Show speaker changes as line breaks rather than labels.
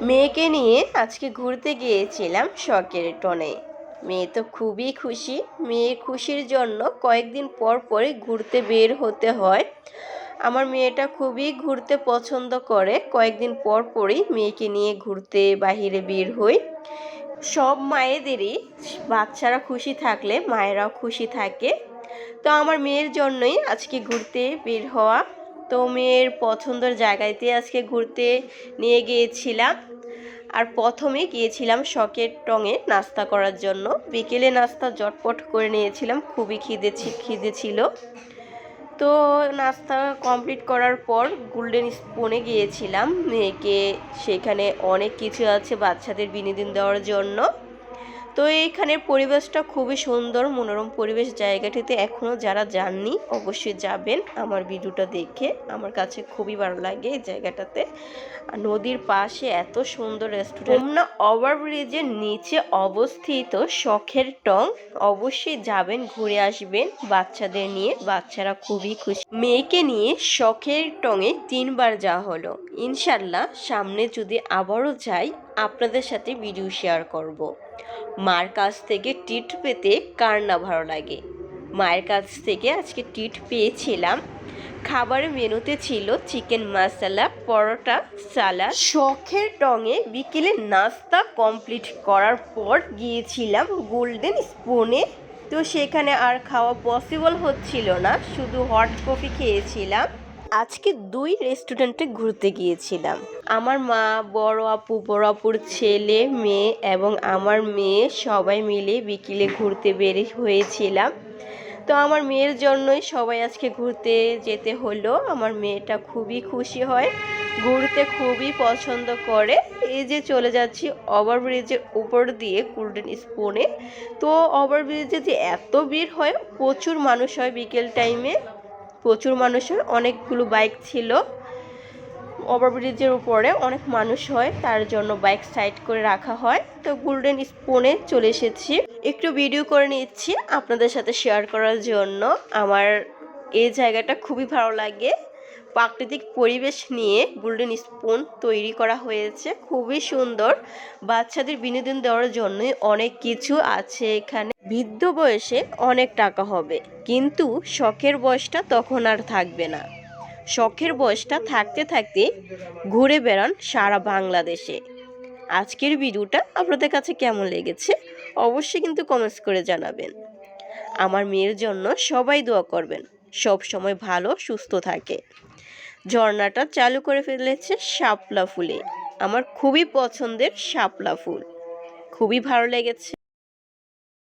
মেয়েকে নিয়ে আজকে ঘুরতে গিয়েছিলাম শখের টনে। মেয়ে তো খুবই খুশি। মেয়ে খুশির জন্য কয়েকদিন পর পরই ঘুরতে বের হতে হয়। আমার মেয়েটা খুবই ঘুরতে পছন্দ করে। কয়েকদিন পর পরই মেয়েকে নিয়ে ঘুরতে বাহিরে বের হই। সব মায়েদেরই বাচ্চারা খুশি থাকলে মায়েরাও খুশি থাকে। তো আমার মেয়ের জন্যই আজকে ঘুরতে বের হওয়া তো মেয়ের পছন্দের জায়গাতে আজকে ঘুরতে নিয়ে গিয়েছিলাম। আর প্রথমে গিয়েছিলাম শখের টঙে নাস্তা করার জন্য। বিকেলে নাস্তা জটপট করে নিয়েছিলাম, খুবই খিদে খিদে ছিল। তো নাস্তা কমপ্লিট করার পর গোল্ডেন স্পুনে গিয়েছিলাম। মেয়েকে সেখানে অনেক কিছু আছে বাচ্চাদের বিনোদন দেওয়ার জন্য। তো এইখানের পরিবেশটা খুবই সুন্দর, মনোরম পরিবেশ জায়গাটিতে এখনও যারা যাননি অবশ্যই যাবেন আমার ভিডিওটা দেখে। আমার কাছে খুবই ভালো লাগে এই জায়গাটাতে। নদীর পাশে এত সুন্দর রেস্টুরেন্ট হোমনা ওভারব্রিজের নিচে অবস্থিত শখের টং। অবশ্যই যাবেন, ঘুরে আসবেন বাচ্চাদের নিয়ে। বাচ্চারা খুবই খুশি। মেয়েকে নিয়ে শখের টঙে তিনবার যাওয়া হলো। ইনশাল্লাহ সামনে যদি আবারও যাই, আপনাদের সাথে ভিডিও শেয়ার করব। মার কাছ থেকে টিট পেতে কার না ভালো লাগে? মায়ের কাছ থেকে আজকে টিট পেয়েছিলাম। খাবারের মেনুতে ছিল চিকেন মশলা পরোটা, সালাদ। শখের টঙে বিকেলে নাস্তা কমপ্লিট করার পর গিয়েছিলাম গোল্ডেন স্পুনে। তো সেখানে আর খাওয়া পসিবল হচ্ছিল না। শুধু হট কফি খেয়েছিলাম। আজকে দুই রেস্টুরেন্টে ঘুরতে গিয়েছিলাম। আমার মা, বড় আপু, বড় আপুর ছেলে, মেয়ে এবং আমার মেয়ে সবাই মিলে বিকেলে ঘুরতে বের হয়েছিলাম। তো আমার মেয়ের জন্যই সবাই আজকে ঘুরতে যেতে হলো। আমার মেয়েটা খুবই খুশি হয়, ঘুরতে খুবই পছন্দ করে। এই যে চলে যাচ্ছি ওভারব্রিজের উপর দিয়ে গোল্ডেন স্পুনে তো ওভারব্রিজে যে এত ভিড় হয়, প্রচুর মানুষ হয় বিকেল টাইমে প্রচুর মানুষ হয় অনেকগুলো বাইক ছিল। ওভারব্রিজের উপরে অনেক মানুষ হয়, তার জন্য বাইক সাইড করে রাখা হয়। তো গোল্ডেন স্পুনে চলে এসেছি। একটু ভিডিও করে নিচ্ছি আপনাদের সাথে শেয়ার করার জন্য। আমার এই জায়গাটা খুবই ভালো লাগে। প্রাকৃতিক পরিবেশ নিয়ে গোল্ডেন স্পুন তৈরি করা হয়েছে। খুবই সুন্দর। বাচ্চাদের বিনোদন দেওয়ার জন্য অনেক কিছু আছে এখানে। বৃদ্ধ বয়সে অনেক টাকা হবে। কিন্তু শখের বয়সটা তখন আর থাকবে না। শখের বয়সটা থাকতে থাকতে ঘুরে বেড়ান সারা বাংলাদেশে। আজকের ভিডিওটা আপনাদের কাছে কেমন লেগেছে অবশ্যই কিন্তু কমেন্টস করে জানাবেন। আমার মেয়ের জন্য সবাই দোয়া করবেন, সব সময় ভালো, সুস্থ থাকে। ঝর্ণাটা চালু করে ফেলেছে শাপলা ফুলে। আমার খুবই পছন্দের শাপলা ফুল। খুবই ভালো লেগেছে।